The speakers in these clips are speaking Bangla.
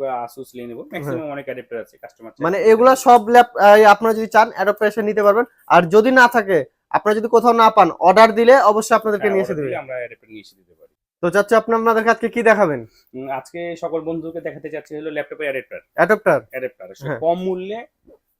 বা আসুস নিয়ে নেব ম্যাক্সিমাম অনেক অ্যাডাপ্টার আছে কাস্টমার মানে এগুলা সব ল্যাপ আপনারা যদি চান অ্যাডাপ্টার এসে নিতে পারবেন। আর যদি না থাকে আপনারা যদি কোথাও না পান অর্ডার দিলে অবশ্যই আপনাদেরকে নিয়ে এসে দেবে। হ্যাঁ, আমরা অ্যাডাপ্টার নিয়ে এসে দিতে পারি। তো চাচ্ছি আপনি আপনাদের আজকে কি দেখাবেন? আজকে সকল বন্ধুকে দেখাতে চাচ্ছি হলো ল্যাপটপের অ্যাডাপ্টার অ্যাডাপ্টার অ্যাডাপ্টার হ্যাঁ। কম মূল্যে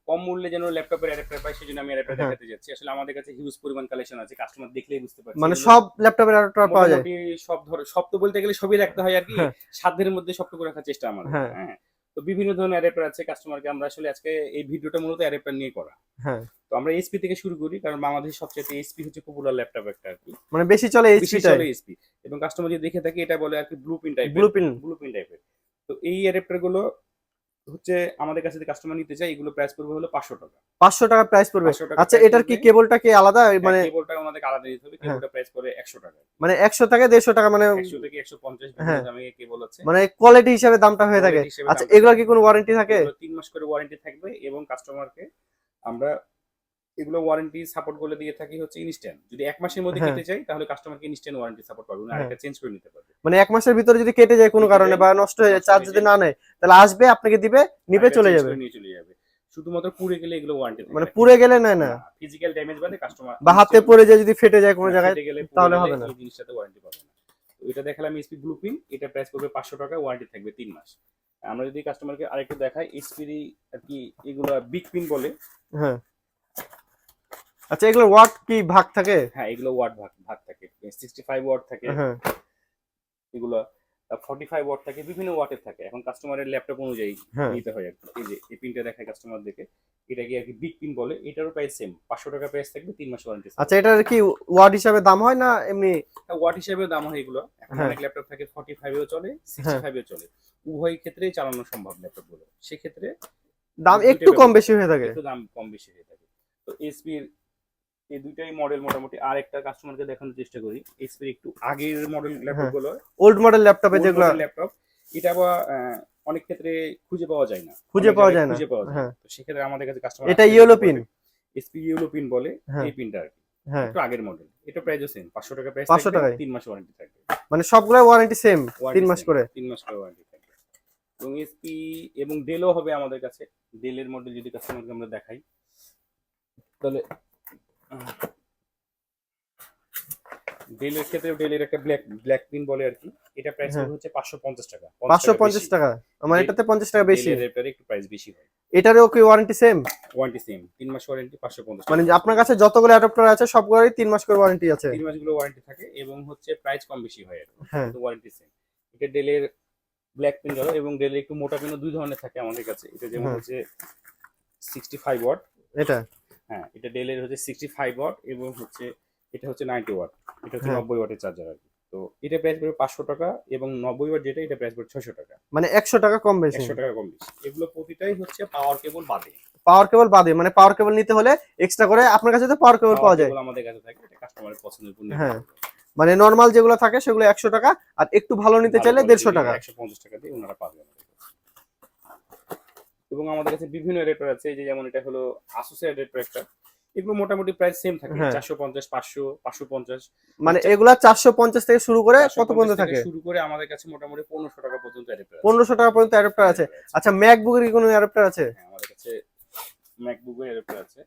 কম মূল্যে যেন ল্যাপটপের অ্যাডাপ্টার পাই সেই জন্য আমি অ্যাডাপ্টার হ্যাঁ। দেখাতে যাচ্ছি আসলে আমাদের কাছে হিউজ পরিমাণ কালেকশন আছে কাস্টমার দেখলেই বুঝতে পারছে। মানে সব ল্যাপটপের অ্যাডাপ্টার পাওয়া যায়। সব ধর সব তো বলতে গেলে সবই রাখতে হয় আর কি। হ্যাঁ। সাধ্যের মধ্যে সবটুকু রাখার চেষ্টা আমার হ্যাঁ। হ্যাঁ তো বিভিন্ন ধরনের অ্যাডাপ্টার আছে কাস্টমারকে আমরা আসলে আজকে এই ভিডিওটা মূলত অ্যাডাপ্টার নিয়ে করা। হ্যাঁ। তো আমরা এসপি থেকে শুরু করি কারণ বাংলাদেশের সবচেয়ে এসপি হচ্ছে পপুলার ল্যাপটপ একটা আর কি। মানে বেশি চলে এইচপি চলে এসপি এবং কাস্টমার যদি দেখে থাকে এটা বলে আর কি ব্লু প্রিন্ট টাইপের ব্লু প্রিন্ট ব্লু প্রিন্ট টাইপের তো এই অ্যাডাপ্টারগুলো হচ্ছে আমাদের কাছে যদি কাস্টমার নিতে চায় এগুলো প্রাইস পড়বে হলো পাঁচশো টাকা। পাঁচশো টাকা প্রাইস পড়বে। 500 টাকা আচ্ছা এটার কি কেবলটা কি আলাদা? মানে কেবলটা আমাদের আলাদা দিতে হবে হ্যাঁ। কেবলটা প্রাইস পড়বে একশো টাকা। মানে একশো টাকা দেড়শো টাকা মানে একশো থেকে একশো পঞ্চাশ হ্যাঁ। দামে কেবল আছে। মানে কোয়ালিটি হিসাবে দামটা হয়ে থাকে। আচ্ছা এগুলোর কি কোনো ওয়ারেন্টি থাকে? এগুলো তিন মাস করে ওয়ারেন্টি থাকবে এবং কাস্টমারকে আমরা এগুলো ওয়ারেন্টি সাপোর্ট করে দিয়ে থাকি হচ্ছে ইনস্ট্যান্ট যদি এক মাসের মধ্যে হ্যাঁ। চাই তাহলে কাস্টমারকে ইনস্ট্যান্ট ওয়ারেন্টি সাপোর্ট পাবে। না হ্যাঁ। আরেকটা চেঞ্জ করে নিতে পারবে। মানে এক মাসের ভিতরে যদি কেটে যায় কোনো কারণে বা নষ্ট হয়ে যায় চার্জ যদি না নেয় তাহলে আসবে আপনাকে দিবে নিবে চলে যাবে। নিয়ে চলে যাবে। শুধুমাত্র পুড়ে গেলে এগুলো ওয়ারেন্টি মানে পুড়ে গেলে নেয় না। ফিজিক্যাল ড্যামেজ বাদে কাস্টমার বা হাতে পড়ে যায় যদি ফেটে যায় কোনো জায়গায় তাহলে হবে না। জিনিসটাতে ওয়ারেন্টি পাবে না। এটা দেখালাম এসপি ব্লু পিন এটা প্রাইস করবে পাঁচশো টাকা ওয়ারেন্টি থাকবে তিন মাস। আমরা যদি কাস্টমারকে আরেকটু দেখাই এসপির আর কি এগুলো বিগ পিন বলে। হ্যাঁ। আচ্ছা ওয়াট কি ভাগ থাকে? হ্যাঁ এগুলো ওয়াট ভাগ ভাগ থাকে। সিক্সটি ফাইভ ওয়াট থাকে। হ্যাঁ। এগুলো ফর্টি ফাইভ ওয়াট থাকে বিভিন্ন ওয়াটের থাকে। এখন কাস্টমারের ল্যাপটপ অনুযায়ী হ্যাঁ। নিতে হয় আর এই যে এই পিনটা দেখায় কাস্টমার দেখে। এটা কি আর কি বিগ পিন বলে। এটারও প্রাইস সেম পাঁচশো টাকা প্রাইস থাকবে তিন মাস ওয়ারেন্টি আচ্ছা এটার কি ওয়াট হিসাবে দাম হয় না এমনি? ওয়াট হিসেবে দাম হয় এগুলো। এখন হ্যাঁ। অনেক ল্যাপটপ থাকে ফর্টি ফাইভেও চলে সিক্সটি ফাইভেও চলে। উভয় ক্ষেত্রেই চালানো সম্ভব ল্যাপটপগুলো। সেক্ষেত্রে দাম একটু কম বেশি হয়ে থাকে। একটু দাম কম বেশি হয়ে থাকে। তো এসপির এই দুইটাই মডেল মোটামুটি। আর একটা কাস্টমারকে দেখানোর চেষ্টা করি। এসপির একটু আগের মডেল ল্যাপটপগুলো ওল্ড মডেল ল্যাপটপে যেগুলো ল্যাপটপ এটা বা অনেক ক্ষেত্রে খুঁজে পাওয়া যায় না। খুঁজে পাওয়া যায় না। খুঁজে পাওয়া যায় হ্যাঁ। তো সেক্ষেত্রে আমাদের কাছে কাস্টমার এটা yellow pin SP yellow pin বলে হ্যাঁ। এই পিনটা আর কি। হ্যাঁ। একটু আগের মডেল এটা প্রাইসও সেম পাঁচশো টাকা প্রাইস 500 টাকায়? তিন মাস ওয়ারেন্টি থাকবে। মানে সবগুলো ওয়ারেন্টি সেম মাস করে? মাস করে ওয়ারেন্টি থাকবে। এবং এসপি এবং ডেলও হবে আমাদের কাছে। ডেলের মডেল যদি কাস্টমারকে আমরা দেখাই তাহলে ডেলের ক্ষেত্রে ডেলের একটা ব্ল্যাক ব্ল্যাক পিন বলে আর কি। এটা প্রাইস হ্যাঁ। হচ্ছে পাঁচশো পঞ্চাশ টাকা পাঁচশো পঞ্চাশ টাকা। আমার এটাতে পঞ্চাশ টাকা বেশি। রেটারে একটু প্রাইস বেশি হয়। এটারও কি ওয়ারেন্টি সেম ওয়ারেন্টি সেম তিন মাস ওয়ারেন্টি পাঁচশো পঞ্চাশ মানে আপনার কাছে যতগুলো অ্যাডাপ্টার আছে সবগুলোরই তিন মাস করে ওয়ারেন্টি আছে। তিন মাসগুলো ওয়ারেন্টি থাকে এবং হচ্ছে প্রাইস কম বেশি হয় আর কি। হ্যাঁ। ওয়ারেন্টি সেম এটা ডেলের ব্ল্যাক পিন গেল এবং ডেলের একটু মোটা পিনও দুই ধরনের থাকে আমাদের কাছে। এটা যেমন হ্যাঁ। হচ্ছে সিক্সটি ফাইভ ওয়াট এটা। হ্যাঁ এটা ডেলের হচ্ছে সিক্সটি ফাইভ ওয়াট এবং হচ্ছে এটা হচ্ছে নাইনটি ওয়াট এটা হচ্ছে হ্যাঁ। নব্বই ওয়াটের চার্জার আর কি। তো এটা প্রাইস পড়বে পাঁচশো টাকা এবং নব্বই ওয়াট যেটা এটা প্রাইস পড়বে ছশো টাকা। মানে একশো টাকা কম বেশি। একশো টাকা কম বেশি। এগুলো প্রতিটাই হচ্ছে পাওয়ার কেবল বাদে। পাওয়ার কেবল বাদে মানে পাওয়ার কেবল নিতে হলে এক্সট্রা করে আপনার কাছে তো পাওয়ার কেবল পাওয়া যায়। আমাদের কাছে থাকে এটা কাস্টমারের পছন্দের উপর হ্যাঁ। মানে নর্মাল যেগুলো থাকে সেগুলো একশো টাকা আর একটু ভালো নিতে চাইলে দেড়শো টাকা। একশো পঞ্চাশ টাকা দিয়ে ওনারা পাবেন। এবং আমাদের কাছে বিভিন্ন রেটর আছে এই যে যেমন এটা হলো আসুসের রেটর একটা। এগুলো মোটামুটি প্রাইস সেম থাকে হ্যাঁ। চারশো পঞ্চাশ পাঁচশো পাঁচশো পঞ্চাশ। মানে এগুলা চারশো পঞ্চাশ থেকে শুরু করে কত পর্যন্ত থাকে শুরু করে আমাদের কাছে মোটামুটি পনেরোশো টাকা পর্যন্ত। পনেরোশো টাকা পর্যন্ত অ্যাডাপ্টার আছে। আচ্ছা ম্যাকবুকের কি কোনো অ্যাডাপ্টার আছে? হ্যাঁ, আমাদের কাছে ম্যাকবুকের অ্যাডাপ্টার আছে।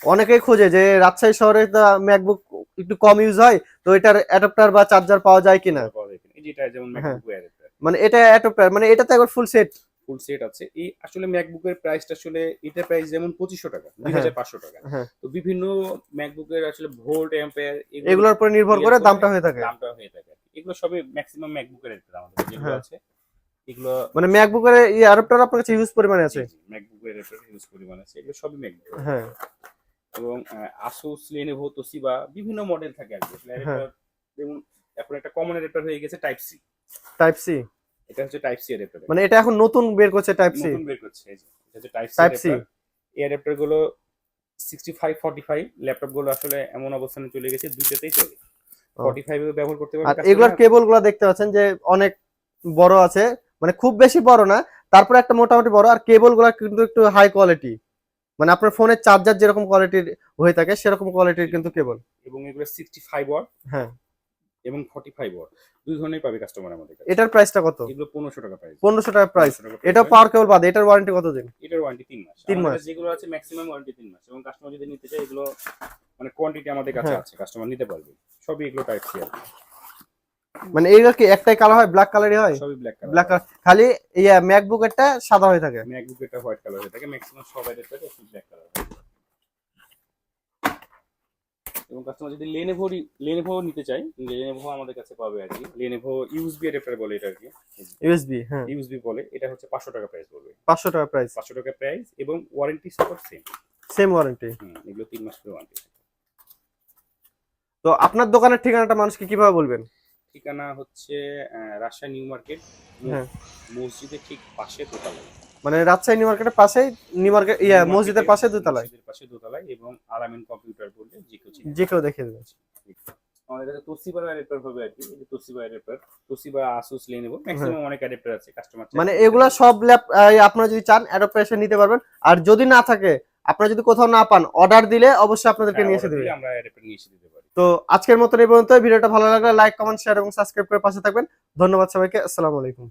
অনেকেই খোঁজে যে রাজশাহী শহরে ম্যাকবুক একটু কম ইউজ হয় তো এটার অ্যাডাপ্টার বা চার্জার পাওয়া যায় কিনা? পাওয়া যায় কিনা। এই যেটা যেমন। ম্যাকবুক মানে এটা অ্যাডাপ্টার মানে এটাতে একবার ফুল সেট ফুল সেট আছে। এই আসলে ম্যাকবুকের প্রাইসটা আসলে এটা প্রাইস যেমন পঁচিশশো টাকা দুই হাজার পাঁচশো টাকা। হ্যাঁ। তো বিভিন্ন ম্যাকবুকের আসলে ভোল্ট এম্পায়ার এগুলোর উপরে নির্ভর করে দামটা হয়ে থাকে। দামটা হয়ে থাকে। এগুলো সবই ম্যাক্সিমাম ম্যাকবুকের আমাদের যেগুলো হ্যাঁ। আছে এগুলো মানে ম্যাকবুকের এই অ্যাডাপ্টার আপনার কাছে ইউজ পরিমাণে আছে। ম্যাকবুকের রেট ইউজ পরিমাণ আছে এগুলো সবই ম্যাকবুক হ্যাঁ। এবং আসুস লেনোভো তোশিবা বিভিন্ন মডেল থাকে আর কি। হ্যাঁ। যেমন এখন একটা কমন অ্যাডাপ্টার হয়ে গেছে টাইপ সি টাইপ সি এটা হচ্ছে টাইপ সি অ্যাডাপ্টার মানে এটা এখন নতুন বের করছে টাইপ সি নতুন বের করছে এই যে, এটা হচ্ছে টাইপ সি Type C। এই অ্যাডাপ্টারগুলো সিক্সটি ফাইভ ফর্টি ফাইভ ল্যাপটপগুলো আসলে এমন অবস্থানে চলে গেছে দুইটাতেই চলে। ও। ফর্টি ফাইভ ব্যবহার করতে আর পারবে এগুলোর কেবলগুলো দেখতে পাচ্ছেন যে অনেক বড় আছে মানে খুব বেশি বড় না তারপরে একটা মোটামুটি বড় আর কেবলগুলো কিন্তু একটু হাই কোয়ালিটি মানে আপনার ফোনের চার্জার যেরকম কোয়ালিটির হয়ে থাকে সেরকম কোয়ালিটির কিন্তু কেবল এবং এগুলো সিক্সটি ফাইভ ওয়াট হ্যাঁ। এবং ফর্টি ফাইভ ওয়াট দুই ধরনের পাবে কাস্টমার আমাদের কাছে। এটার প্রাইসটা কত? এগুলো পনেরোশো টাকা প্রাইস পনেরোশো টাকা প্রাইস এটাও পাওয়ার কেবল বাদে এটার ওয়ারেন্টি কত দিন? এটার ওয়ারেন্টি তিন মাস। তিন আমাদের মাস। যেগুলো আছে ম্যাক্সিমাম ওয়ারেন্টি তিন মাস। এবং কাস্টমার যদি নিতে চায় এগুলো মানে কোয়ান্টিটি আমাদের কাছে হ্যাঁ। আছে। কাস্টমার নিতে পারবে। সবই এগুলো টাইপ সি আর মানে এইগুলো কি একটাই কালার হয়? ব্ল্যাক কালারই হয়? সবই ব্ল্যাক কালার ব্ল্যাক কালার খালি ইয়া ম্যাকবুক এরটা সাদা হয়ে থাকে। ম্যাকবুক এটা হোয়াইট কালার হয়ে থাকে। ম্যাক্সিমাম সবাই এটা ব্ল্যাক কালার এবং কাস্টমার যদি লেনেভো লেনেভো নিতে চাই লেনেভো আমাদের কাছে পাবে আর কি। লেনেভো ইউএসবি অ্যাডাপ্টার বলে এটা আর কি। ইউএসবি হ্যাঁ। ইউএসবি বলে এটা হচ্ছে পাঁচশো টাকা প্রাইস পড়বে পাঁচশো টাকা প্রাইস পাঁচশো টাকা প্রাইস এবং warranty support same same warranty hmm এগুলো তিন মাস করে ওয়ারেন্টি তো আপনার দোকানের ঠিকানাটা মানুষকে কীভাবে বলবেন? ঠিকানা হচ্ছে রাজশাহী নিউ মার্কেট হ্যাঁ। মসজিদের ঠিক পাশে দোতলায়। মানে রাজশাহী নিউ মার্কেটের পাশেই নিউ মার্কেট ইয়া মসজিদের পাশে দুতলায়। পাশে দোতলায় এবং আলামিন কম্পিউটার বললে যে কেউ। যে কেউ দেখে দেবে আমাদের কাছে তোসিবা অ্যাডাপ্টার হবে আর কি এই যে তোসিবা অ্যাডাপ্টার তোসিবা আসুস নিয়ে নেব। হ্যাঁ। ম্যাক্সিমাম অনেক অ্যাডাপ্টার আছে কাস্টমার মানে এগুলা সব ল্যাপ আপনারা যদি চান অ্যাডাপ্টার নিতে পারবেন। আর যদি না থাকে আপনারা যদি কোথাও না পান অর্ডার দিলে অবশ্যই আপনাদেরকে নিয়ে এসে দেবে। হ্যাঁ, আমরা অ্যাডাপ্টার নিয়ে এসে দিতে পারি। তো আজকের মতন এই পর্যন্ত ভিডিওটা ভালো লাগলে লাইক কমেন্ট শেয়ার এবং সাবস্ক্রাইব করে পাশে থাকবেন। ধন্যবাদ সবাইকে। আসসালামু আলাইকুম।